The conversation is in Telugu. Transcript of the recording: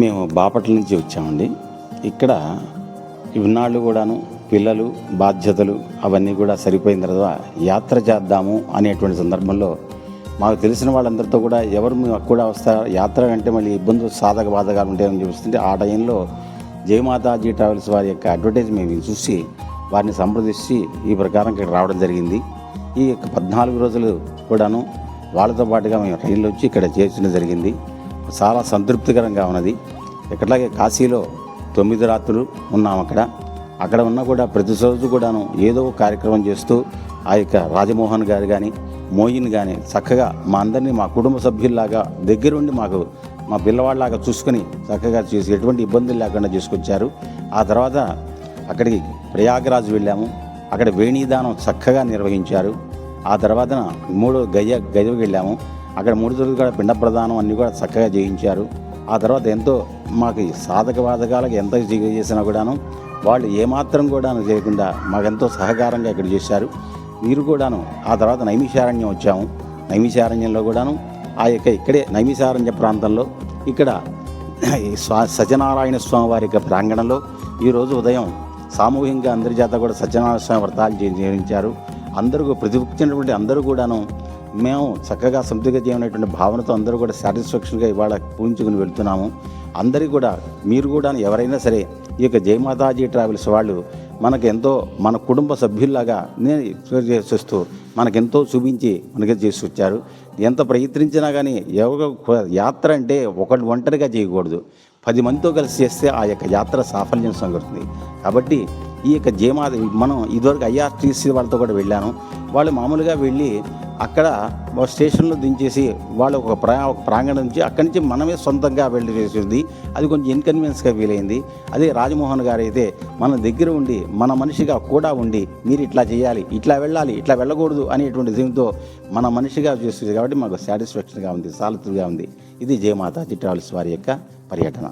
మేము బాపట్ల నుంచి వచ్చామండి. ఇక్కడ ఇన్నాళ్ళు కూడాను పిల్లలు బాధ్యతలు అవన్నీ కూడా సరిపోయిన తర్వాత యాత్ర చేద్దాము అనేటువంటి సందర్భంలో మాకు తెలిసిన వాళ్ళందరితో కూడా ఎవరు మేము కూడా వస్తారు యాత్ర అంటే మళ్ళీ ఇబ్బందులు సాధక బాధగా ఉంటాయని చూపిస్తుంటే ఆ టైంలో జయమాతాజీ ట్రావెల్స్ వారి యొక్క అడ్వర్టైజ్ మేము చూసి వారిని సంప్రదించి ఈ ప్రకారం ఇక్కడ రావడం జరిగింది. ఈ యొక్క పద్నాలుగు రోజులు కూడాను వాళ్ళతో పాటుగా మేము రైల్లో వచ్చి ఇక్కడ చేర్చడం జరిగింది. చాలా సంతృప్తికరంగా ఉన్నది. ఎక్కట్లాగే కాశీలో తొమ్మిది రాత్రులు ఉన్నాం అక్కడ. అక్కడ ఉన్న కూడా ప్రతి రోజు కూడాను ఏదో కార్యక్రమం చేస్తూ ఆ యొక్క రాజమోహన్ గారు కానీ మోయిన్ కానీ చక్కగా మా అందరినీ మా కుటుంబ సభ్యుల్లాగా దగ్గరుండి మాకు మా పిల్లవాళ్ళలాగా చూసుకొని చక్కగా చేసి ఎటువంటి ఇబ్బందులు లేకుండా చేసుకొచ్చారు. ఆ తర్వాత అక్కడికి ప్రయాగరాజు వెళ్ళాము. అక్కడ వేణీదానం చక్కగా నిర్వహించారు. ఆ తర్వాత మూడు గజ గజకు వెళ్ళాము. అక్కడ మూడు రోజులు కూడా పిండ ప్రదానం అన్నీ కూడా చక్కగా చేయించారు ఆ తర్వాత ఎంతో మాకు సాధక బాధకాలకు ఎంత చేసినా కూడాను వాళ్ళు ఏమాత్రం కూడాను చేయకుండా మాకెంతో సహకారంగా ఇక్కడ చేశారు. మీరు కూడాను ఆ తర్వాత నైమిషారణ్యం వచ్చాము. నైమిషారణ్యంలో కూడాను ఆ యొక్క ఇక్కడే నైమిషారణ్య ప్రాంతంలో ఇక్కడ ఈ స్వా సత్యనారాయణ స్వామి వారి యొక్క ప్రాంగణంలో ఈరోజు ఉదయం సామూహికంగా అందరి చేత కూడా సత్యనారాయణ స్వామి వ్రతాలు చేయించారు అందరూ ప్రతి వచ్చినటువంటి అందరూ కూడాను మేము చక్కగా సంతృప్తిగా చేయనటువంటి భావనతో అందరూ కూడా సాటిస్ఫాక్షన్గా ఇవాళ పూజించుకుని వెళ్తున్నాము. అందరికీ కూడా మీరు కూడా ఎవరైనా సరే ఈ యొక్క జయమాతాజీ ట్రావెల్స్ వాళ్ళు మనకు ఎంతో మన కుటుంబ సభ్యుల్లాగా నేను చేస్తూ మనకెంతో చూపించి మనకి చేసి వచ్చారు. ఎంత ప్రయత్నించినా కానీ ఎవరు యాత్ర అంటే ఒకటి ఒంటరిగా చేయకూడదు. పది మందితో కలిసి చేస్తే ఆ యొక్క యాత్ర సాఫల్యం సంగతుంది. కాబట్టి ఈ యొక్క జేమా మనం ఇదివరకు ఐఆర్టీసీ వాళ్ళతో కూడా వెళ్ళాను. వాళ్ళు మామూలుగా వెళ్ళి అక్కడ స్టేషన్లో దించేసి వాళ్ళు ఒక ప్రా ఒక ప్రాంగణం నుంచి అక్కడి నుంచి మనమే సొంతంగా వెళ్ళి చేసింది. అది కొంచెం ఇన్కన్వీనియన్స్గా ఫీల్ అయింది అదే రాజమోహన్ గారు అయితే మన దగ్గర ఉండి మన మనిషిగా కూడా ఉండి మీరు ఇట్లా చేయాలి ఇట్లా వెళ్ళాలి ఇట్లా వెళ్ళకూడదు అనేటువంటి దీంతో మన మనిషిగా చేస్తుంది కాబట్టి మాకు సాటిస్ఫాక్షన్గా ఉంది సాలతుగా ఉంది. ఇది జయమాత చిట్రాల్స్ వారి యొక్క పర్యటన.